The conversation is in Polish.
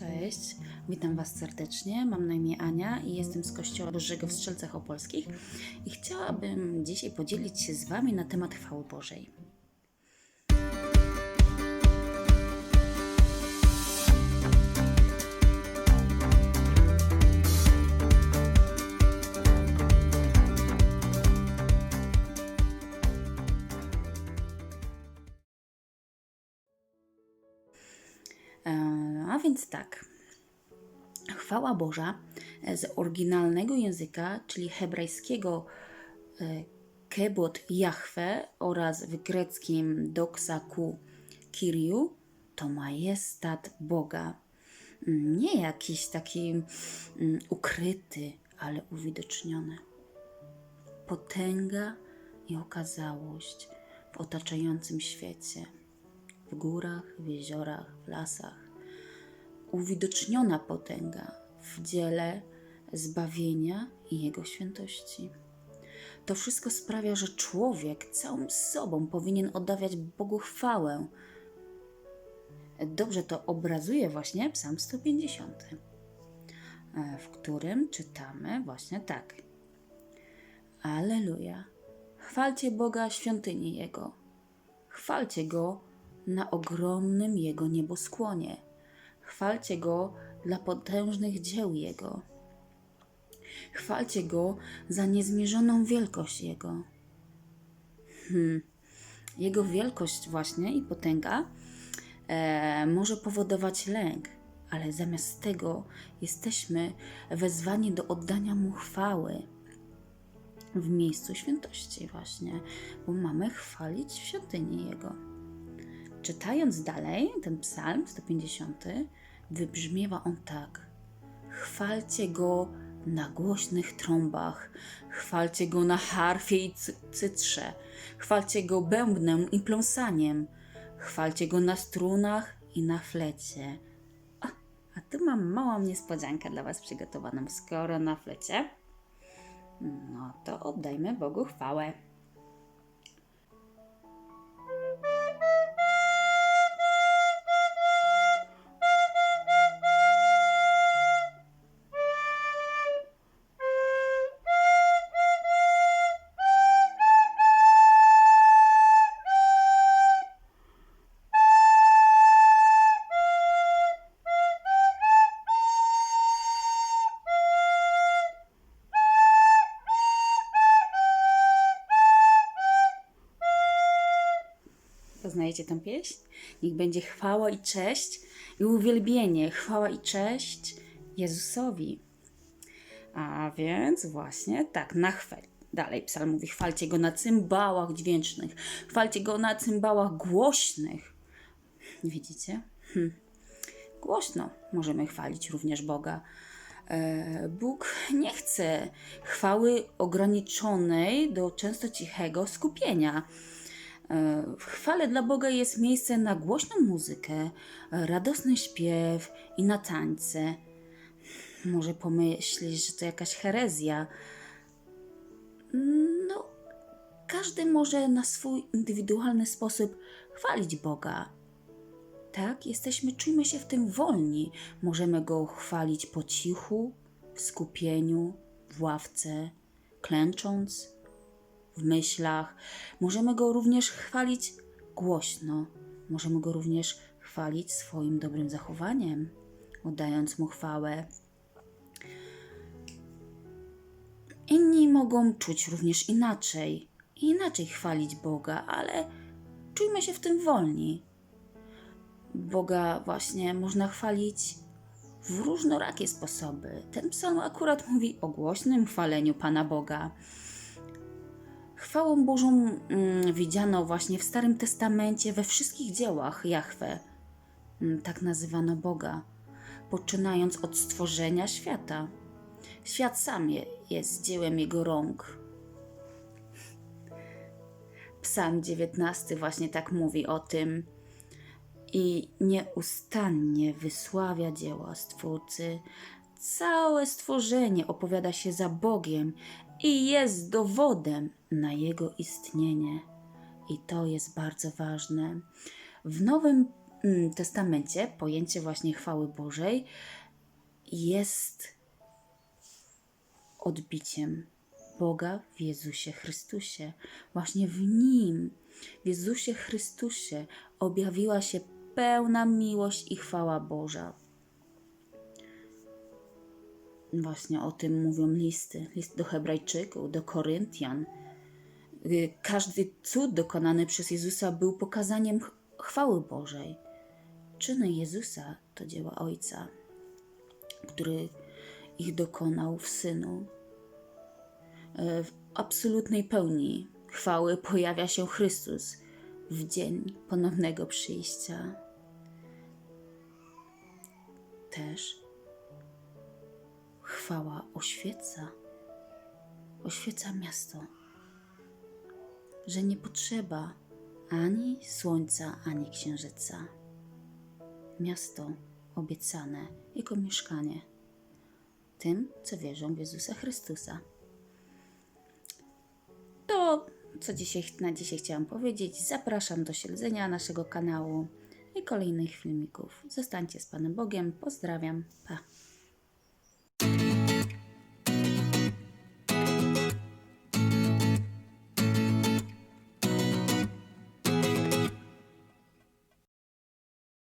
Cześć, witam Was serdecznie. Mam na imię Ania i jestem z Kościoła Bożego w Strzelcach Opolskich i chciałabym dzisiaj podzielić się z Wami na temat chwały Bożej. A więc tak. Chwała Boża e, z oryginalnego języka, czyli hebrajskiego e, kebot Jahwe oraz w greckim doxa ku Kyriu to majestat Boga. Mm, Nie jakiś taki mm, ukryty, ale uwidoczniony. Potęga i okazałość w otaczającym świecie w górach, w jeziorach, w lasach. Uwidoczniona potęga w dziele zbawienia i Jego świętości. To wszystko sprawia, że człowiek całym sobą powinien oddawać Bogu chwałę. Dobrze to obrazuje właśnie Psalm 150, e, w którym czytamy właśnie tak. Aleluja. Chwalcie Boga świątyni Jego. Chwalcie Go na ogromnym Jego nieboskłonie. Chwalcie Go dla potężnych dzieł Jego. Chwalcie Go za niezmierzoną wielkość Jego. Hmm. Jego wielkość właśnie i potęga e, może powodować lęk, ale zamiast tego jesteśmy wezwani do oddania Mu chwały w miejscu świętości właśnie, bo mamy chwalić świątynię Jego. Czytając dalej ten psalm 150, wybrzmiewa on tak: Chwalcie go na głośnych trąbach, chwalcie go na harfie i cy- cytrze, chwalcie go bębnem i pląsaniem, chwalcie go na strunach i na flecie. A, a tu mam małą niespodziankę dla Was przygotowaną. Skoro na flecie, no to oddajmy Bogu chwałę. Poznajecie tę pieśń? Niech będzie chwała i cześć i uwielbienie, chwała i cześć Jezusowi. A więc właśnie tak, na chwal. Dalej psalm mówi, chwalcie Go na cymbałach dźwięcznych, chwalcie Go na cymbałach głośnych. Widzicie? Hm. Głośno możemy chwalić również Boga. E, Bóg nie chce chwały ograniczonej do często cichego skupienia. W chwale dla Boga jest miejsce na głośną muzykę, radosny śpiew i na tańce. Może pomyślisz, że to jakaś herezja. No, każdy może na swój indywidualny sposób chwalić Boga. Tak, jesteśmy, czujmy się w tym wolni. Możemy Go chwalić po cichu, w skupieniu, w ławce, klęcząc, w myślach. Możemy Go również chwalić głośno. Możemy Go również chwalić swoim dobrym zachowaniem, oddając Mu chwałę. Inni mogą czuć również inaczej i inaczej chwalić Boga, ale czujmy się w tym wolni. Boga właśnie można chwalić w różnorakie sposoby. Ten psalm akurat mówi o głośnym chwaleniu Pana Boga. Chwałą Bożą mm, widziano właśnie w Starym Testamencie we wszystkich dziełach Jahwe. Mm, tak nazywano Boga, poczynając od stworzenia świata. Świat sam je, jest dziełem Jego rąk. Psalm 19 właśnie tak mówi o tym i nieustannie wysławia dzieła Stwórcy. Całe stworzenie opowiada się za Bogiem i jest dowodem na Jego istnienie. I to jest bardzo ważne. W Nowym mm, Testamencie pojęcie właśnie chwały Bożej jest odbiciem Boga w Jezusie Chrystusie. Właśnie w Nim, w Jezusie Chrystusie, objawiła się pełna miłość i chwała Boża. Właśnie o tym mówią listy. List do Hebrajczyków, do Koryntian. Y, Każdy cud dokonany przez Jezusa był pokazaniem ch- chwały Bożej. Czyny Jezusa to dzieła Ojca, który ich dokonał w Synu. E, W absolutnej pełni chwały pojawia się Chrystus w dzień ponownego przyjścia. Też chwała oświeca, oświeca miasto, że nie potrzeba ani słońca, ani księżyca. Miasto obiecane, jego mieszkanie tym, co wierzą w Jezusa Chrystusa. To, co dzisiaj, na dzisiaj chciałam powiedzieć, zapraszam do śledzenia naszego kanału i kolejnych filmików. Zostańcie z Panem Bogiem. Pozdrawiam. Pa.